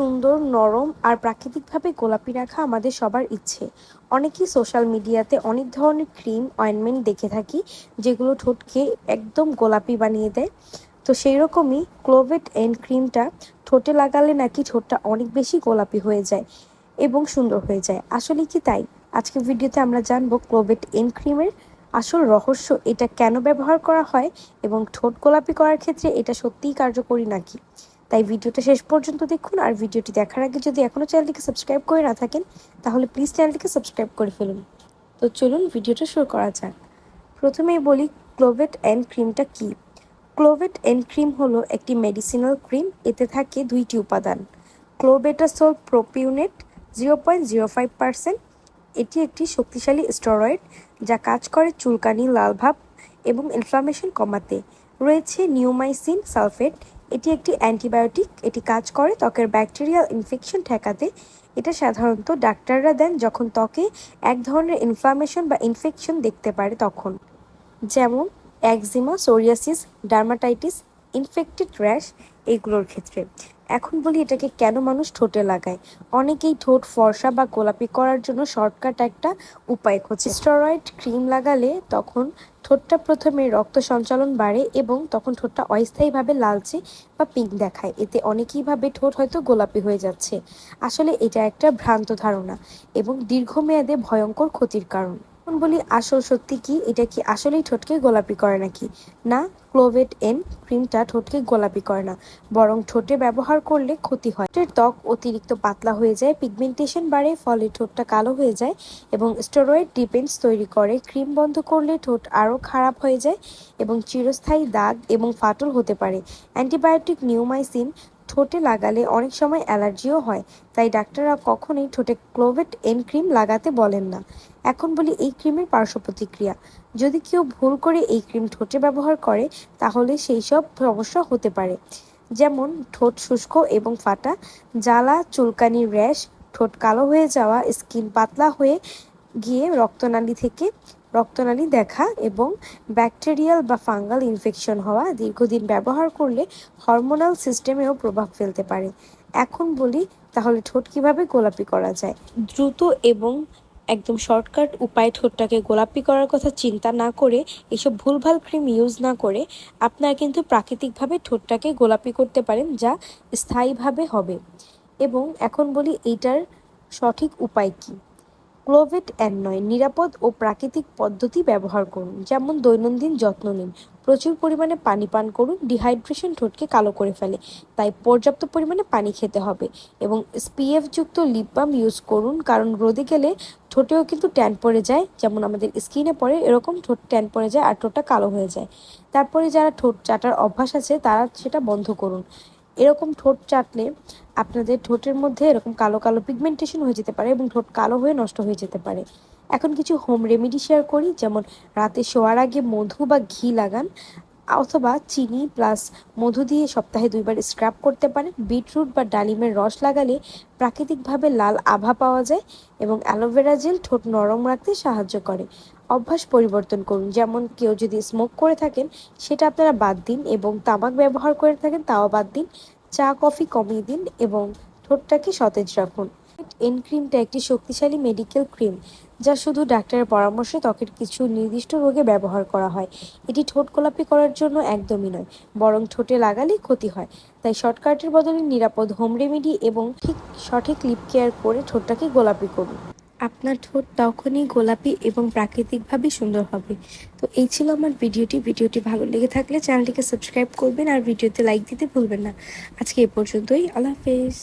সুন্দর, নরম আর প্রাকৃতিকভাবে গোলাপি রাখা আমাদের সবার ইচ্ছে। অনেকেই সোশ্যাল মিডিয়াতে অনেক ধরনের ক্রিম অয়েনমেন্ট দেখে থাকি, যেগুলো ঠোঁটকে একদম গোলাপি বানিয়ে দেয়। তো সেই রকমই ক্লোভেট এন্ড ক্রিমটা ঠোঁটে লাগালে নাকি ঠোঁটটা অনেক বেশি গোলাপি হয়ে যায় এবং সুন্দর হয়ে যায়। আসলে কি তাই? আজকে ভিডিওতে আমরা জানব ক্লোভেট এন ক্রিমের আসল রহস্য, এটা কেন ব্যবহার করা হয় এবং ঠোঁট গোলাপি করার ক্ষেত্রে এটা সত্যিই কার্যকরী নাকি? তাই ভিডিওটা শেষ পর্যন্ত দেখুন আর ভিডিওটি দেখার আগে যদি এখনও চ্যানেলটিকে সাবস্ক্রাইব করে না থাকেন, তাহলে প্লিজ চ্যানেলটিকে সাবস্ক্রাইব করে ফেলুন। তো চলুন ভিডিওটা শুরু করা যাক। প্রথমেই বলি ক্লোভেট অ্যান্ড ক্রিমটা কী? ক্লোভেট অ্যান্ড ক্রিম হলো একটি মেডিসিনাল ক্রিম, এতে থাকে দুইটি উপাদান। Clobetasol propionate zero point zero five percent, এটি একটি শক্তিশালী স্টেরয়েড যা কাজ করে চুলকানি লালভাব এবং ইনফ্লামেশন কমাতে। রয়েছে নিউমাইসিন সালফেট এটি একটি অ্যান্টিবায়োটিক, এটি কাজ করে ত্বকের ব্যাকটেরিয়াল ইনফেকশন ঠেকাতে। এটা সাধারণত ডাক্তাররা দেন যখন ত্বকে এক ধরনের ইনফ্লামেশন বা ইনফেকশন দেখতে পারে তখন। যেমন eczema psoriasis dermatitis infected rash এগুলোর ক্ষেত্রে। এখন বলি এটাকে কেন মানুষ ঠোঁটে লাগায়? অনেকেই ঠোঁট ফর্সা বা গোলাপি করার জন্য শর্টকাট একটা উপায় খোঁজে। স্টেরয়েড ক্রিম লাগালে তখন ঠোঁটটা প্রথমে রক্ত সঞ্চালন বাড়ে এবং তখন ঠোঁটটা অস্থায়ীভাবে লালচে বা পিঙ্ক দেখায়। এতে অনেকেই ভাবে ঠোঁট হয়তো গোলাপি হয়ে যাচ্ছে। আসলে এটা একটা ভ্রান্ত ধারণা এবং দীর্ঘমেয়াদে ভয়ঙ্কর ক্ষতির কারণ। এখন বলি, আসল সত্যি কি? এটা কি আসলেই ঠোঁটকে গোলাপি করে নাকি? না, ক্লোভেট এন ক্রিমটা ঠোঁটকে গোলাপি করে না, বরং ঠোঁটে ব্যবহার করলে ক্ষতি হয়। ঠোঁটের ত্বক অতিরিক্ত পাতলা হয়ে যায়, পিগমেন্টেশন বাড়ে, ফলে ঠোঁটটা কালো হয়ে যায় এবং স্টেরয়েড ডিপেন্ডস তৈরি করে। ক্রিম বন্ধ করলে ঠোঁট আরও খারাপ হয়ে যায় এবং চিরস্থায়ী দাগ এবং ফাটল হতে পারে। অ্যান্টিবায়োটিক নিউমাইসিন ঠোঁটে লাগালে অনেক সময় অ্যালার্জিও হয়, তাই ডাক্তাররা কখনোই ঠোঁটে ক্লোভেট এন ক্রিম লাগাতে বলেন না। এখন বলি এই ক্রিমের পার্শ্ব প্রতিক্রিয়া। যদি কেউ ভুল করে এই ক্রিম ঠোঁটে ব্যবহার করে, তাহলে সেই সব সমস্যা হতে পারে। যেমন ঠোঁট শুষ্ক এবং ফাটা, জ্বালা, চুলকানি র্যাশ, ঠোঁট কালো হয়ে যাওয়া, স্কিন পাতলা হয়ে গিয়ে রক্তনালী থেকে রক্তনালী দেখা এবং ব্যাকটেরিয়াল বা ফাঙ্গাল ইনফেকশন হওয়া দীর্ঘদিন ব্যবহার করলে হরমোনাল সিস্টেমেও প্রভাব ফেলতে পারে। এখন বলি, তাহলে ঠোঁট কীভাবে গোলাপি করা যায়? দ্রুত এবং একদম শর্টকাট উপায় ঠোঁটটাকে গোলাপি করার কথা চিন্তা না করে, এসব ভুলভাল ক্রিম ইউজ না করে আপনারা কিন্তু প্রাকৃতিকভাবে ঠোঁটটাকে গোলাপি করতে পারেন, যা স্থায়ীভাবে হবে। এবং এখন বলি, এইটার সঠিক উপায় কী? ক্লোভেট অ্যান নয়, নিরাপদ ও প্রাকৃতিক পদ্ধতি ব্যবহার করুন। যেমন দৈনন্দিন যত্ন নিন। প্রচুর পরিমাণে পানি পান করুন। ডিহাইড্রেশন ঠোঁটকে কালো করে ফেলে। তাই পর্যাপ্ত পরিমাণে পানি খেতে হবে এবং স্পিএফ যুক্ত লিপ বাম ইউজ করুন। কারণ রোদে গেলে ঠোঁটেও কিন্তু ট্যান পড়ে যায়। যেমন আমাদের স্কিনে পড়ে, এরকম ঠোঁট ট্যান পড়ে যায় আর ঠোঁটটা কালো হয়ে যায়। তারপরে যারা ঠোঁট চাটার অভ্যাস আছে, তারা সেটা বন্ধ করুন। এরকম ঠোঁট চাটলে আপনাদের ঠোঁটের মধ্যে এরকম কালো কালো পিগমেন্টেশন হয়ে যেতে পারে এবং ঠোঁট কালো হয়ে নষ্ট হয়ে যেতে পারে। এখন কিছু হোম রেমেডি শেয়ার করি, যেমন রাতে শোয়ার আগে মধু বা ঘি লাগান অথবা চিনি প্লাস মধু দিয়ে সপ্তাহে দুইবার স্ক্রাব করতে পারেন। বিটরুট বা ডালিমের রস লাগালে প্রাকৃতিকভাবে লাল আভা পাওয়া যায় এবং অ্যালোভেরা জেল ঠোঁট নরম রাখতে সাহায্য করে। অভ্যাস পরিবর্তন করুন, যেমন কেউ যদি স্মোক করে থাকেন, সেটা আপনারা বাদ দিন এবং তামাক ব্যবহার করে থাকেন, তাও বাদ দিন। চা, কফি কমিয়ে দিন এবং ঠোঁটটাকে সতেজ রাখুন। এন ক্রিমটা একটি শক্তিশালী মেডিকেল ক্রিম, যা শুধু ডাক্তারের পরামর্শে ত্বকের কিছু নির্দিষ্ট রোগে ব্যবহার করা হয়। এটি ঠোঁট গোলাপি করার জন্য একদমই নয়, বরং ঠোঁটে লাগালেই ক্ষতি হয়। তাই শর্টকাটের বদলে নিরাপদ হোম রেমেডি এবং ঠিক সঠিক লিপ কেয়ার করে ঠোঁটটাকে গোলাপি করুন। আপনার ঠোঁট তখনই গোলাপি এবং প্রাকৃতিকভাবে সুন্দর হবে। তো এই ছিল আমার ভিডিওটি। ভিডিওটি ভালো লেগে থাকলে চ্যানেলটিকে সাবস্ক্রাইব করবেন আর ভিডিওতে লাইক দিতে ভুলবেন না। আজকে এ পর্যন্তই। আল্লাহ হাফেজ।